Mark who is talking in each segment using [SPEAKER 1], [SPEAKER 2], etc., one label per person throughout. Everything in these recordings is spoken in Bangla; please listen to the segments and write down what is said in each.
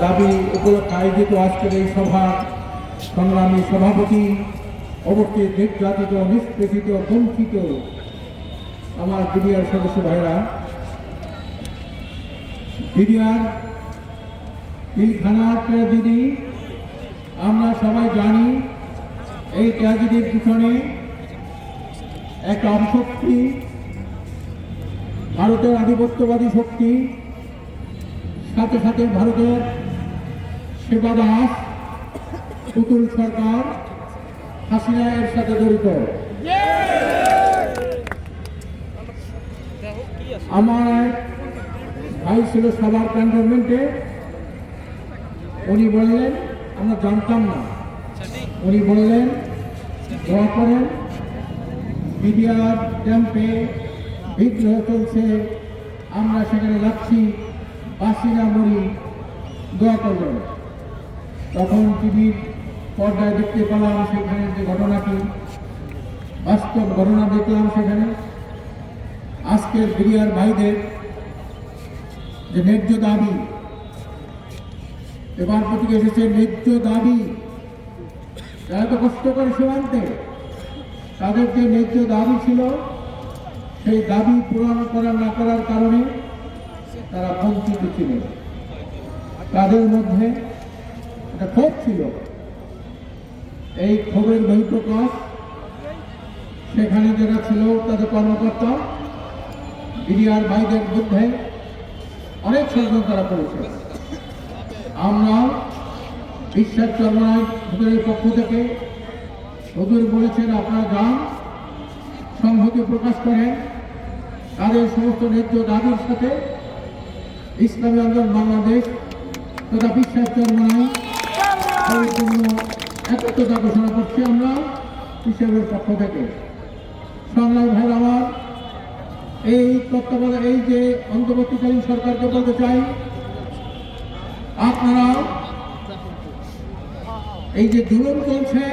[SPEAKER 1] দাবি উপলক্ষে আয়োজিত আজকের এই সভার সংগ্রামী সভাপতি, অবশ্যই নির্যাতিত, নিষ্পেষিত, বঞ্চিত আমার বিডিআর সদস্য ভাইরা। বিডিআর পিলখানার ট্র্যাজেডি, আমরা সবাই জানি এই ট্র্যাজেডির পিছনে একটা অপশক্তি ভারতের আধিপত্যবাদী শক্তি সাথে সাথে ভারতের সেবা দাস পুতুল সরকার হাসিনা এর সাথে জড়িত। আমার ভাই ছিল সবার ক্যান্টনমেন্টে। উনি বললেন, আমরা জানতাম না। উনি বললেন, দোয়া করেন, মিডিয়ার ক্যাম্পে বিদ্রোহ চলছে, আমরা সেখানে যাচ্ছি। বাসিনা মরি দোয়া করবেন তখন টিভির পর্দায় দেখতে পেলাম সেখানে যে ঘটনাটি। বাস্তব ঘটনা দেখলাম সেখানে। আজকের বিরিয়ার ভাইদের যে ন্যায্য দাবি, এবার প্রতীকে এসেছে ন্যায্য দাবি। তারা তো কষ্ট করে সীমান্তে। তাদের যে ন্যায্য দাবি ছিল, সেই দাবি পূরণ করা না করার কারণে তারা বঞ্চিত ছিল তাদের মধ্যে একটা ক্ষোভ ছিল। এই ক্ষোভের বহিঃপ্রকাশ সেখানে যারা ছিল তাদের কর্মকর্তা, বিডিআর ভাইদের মধ্যে অনেক ষড়যন্ত্র তারা করেছে আমরা বিশ্বাস হুজুরের পক্ষ থেকে হুজুর বলেছেন, আপনারা যান, সংহতি প্রকাশ করেন, তাদের সমস্ত ন্যায্য দাবির সাথে ইসলামী আন্দোলন বাংলাদেশ তথা বিশ্বাস চর্মায় পরিপূর্ণ একত্রতা ঘোষণা করছি আমরা হিসেবের পক্ষ থেকে। সংগ্রাম ভাই আমার এই তত্ত্বাবধান এই যে অন্তর্বর্তীকালীন সরকারকে বলতে চাই আপনারা এই যে জুলুম চলছে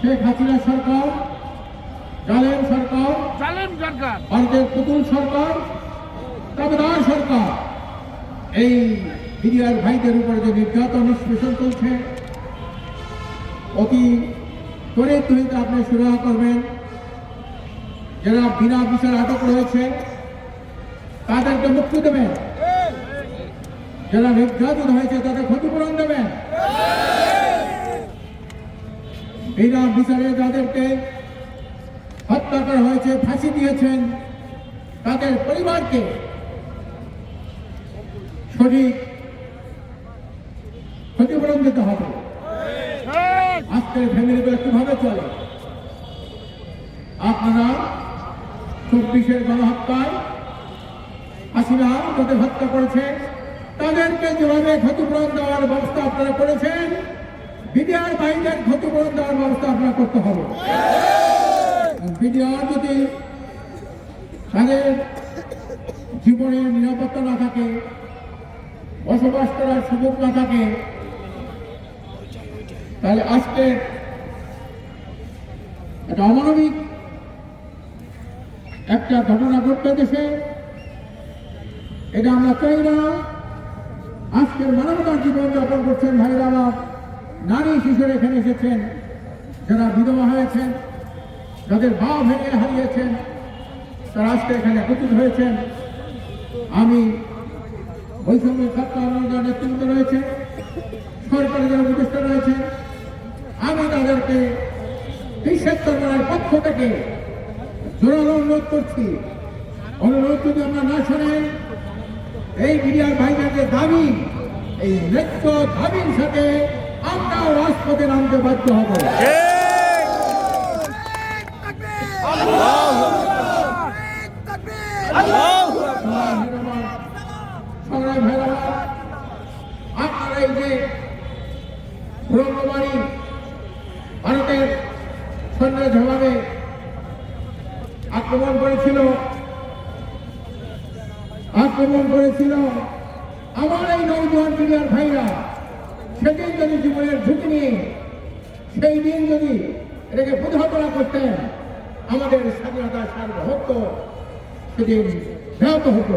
[SPEAKER 1] শেখ হাসিনা সরকার জালেম সরকার
[SPEAKER 2] জালেম সরকার।
[SPEAKER 1] ভারতের পুতুল সরকার দাবেদার সরকার, এই বিডিআর ভাইদের উপরে যে নির্যাতন নিষ্পেষণ চলছে, অতি ত্বরিত হইতে আপনি সুরাহা করবেন। যারা বিনা বিচার আটক রয়েছে, তাদেরকে মুক্তি দেবেন। যারা নির্যাতিত হয়েছে, তাদের ক্ষতিপূরণ দেবেন। বিনা বিচারে যাদেরকে হত্যা করা হয়েছে, ফাঁসি দিয়েছেন, তাদের পরিবারকে সঠিক। ক্ষতিপূরণ দিতে হবে। আজকের ফ্যামিলিগুলো কীভাবে চলে। আপনারা চব্বিশের গণহত্যায় হাসিনা যাদের হত্যা করেছে তাদেরকে যেভাবে ক্ষতিপূরণ দেওয়ার ব্যবস্থা আপনারা করেছেন, বিডিআর বাইরের ক্ষতিপূরণ দেওয়ার ব্যবস্থা আপনারা করতে হবে। বিডিআর যদি তাদের জীবনের নিরাপত্তা না থাকে বসবাস করার সুযোগ না থাকে। তাহলে আজকে একটা অমানবিক একটা ঘটনা ঘটতে দেশে এটা আমরা চাই না। আজকের মানবতার জীবন যাপন করছেন ভাইরা আমার নারী শিশুরা এখানে এসেছেন, যারা বিধবা হয়েছেন, যাদের মা ভেঙে হারিয়েছেন, তারা আজকে এখানে একত্রিত হয়েছেন। আমি বৈষম্য ছাত্র আন্দোলনের নেতৃত্ব রয়েছে, সরকারের যারা উপদেষ্টা রয়েছে। আমি তাদেরকে বিশ্বের সরকারের পক্ষ থেকে জোরালো অনুরোধ করছি। অনুরোধ যদি আমরা না শোনেন, এই মিডিয়ার ভাইদের দাবি, এই নৃত্য দাবির সাথে আমরাও রাজপথে নামতে বাধ্য হব। সংগ্রাম ভাইরা আপনারা এই যে যদি জীবনের ঝুঁকি নিয়ে সেই দিন যদি এটাকে প্রতিহত করতেন আমাদের স্বাধীনতা সার্বভৌত্ব সেদিন ব্যাহত হতো।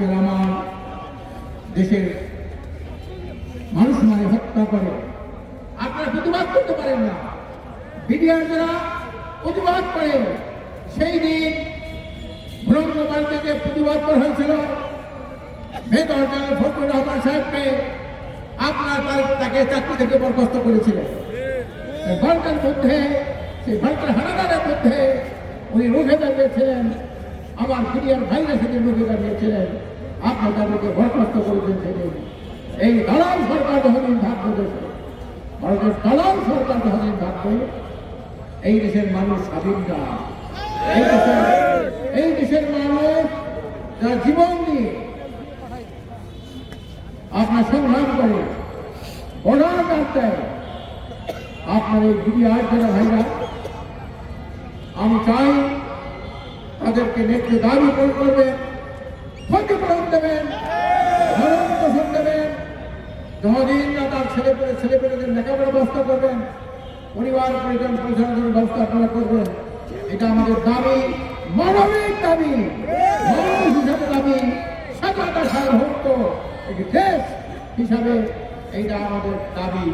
[SPEAKER 1] আজকের আমার দেশের মানুষ মানে হত্যা করে। আপনারা প্রতিবাদ করতে পারেন না। বিডিআর প্রতিবাদ করে, সেই দিন ভ্রমণবাড়ি থেকে প্রতিবাদ করা হয়েছিল তাকে চাকরি থেকে বরখাস্ত করেছিলেন। উনি আমার সিনিয়র ভাইরা সেদিন দাঁড়িয়েছিলেন আপনার তাদেরকে বরখাস্ত করেছেন সেদিন এই দালাল সরকার যখন ভাগ্য দেশে ভারতের দালাল সরকার যখন ভাগ্য এই দেশের মানুষ স্বাধীন না। এই দেশের মানুষ যারা জীবন দিয়ে আপনার সংগ্রাম করে অনার দেয় আপনার এই দিদি আর যারা ভাইরা, আমি চাই তাদেরকে নেত্রী দাবি করবেন দেবেন পোষণ দেবেন, যতদিন তার ছেলে পেলে ছেলে পেলেদের লেখাপড়া ব্যবস্থা করবেন, পরিবার পরিজন পরিচালনার ব্যবস্থা আপনারা করবেন। এটা আমাদের দাবি, মানবিক দাবি, মানুষ হিসাবে দাবি, স্বাধীনতা সার্বভৌমত্ব একটি দেশ হিসাবে এইটা আমাদের দাবি।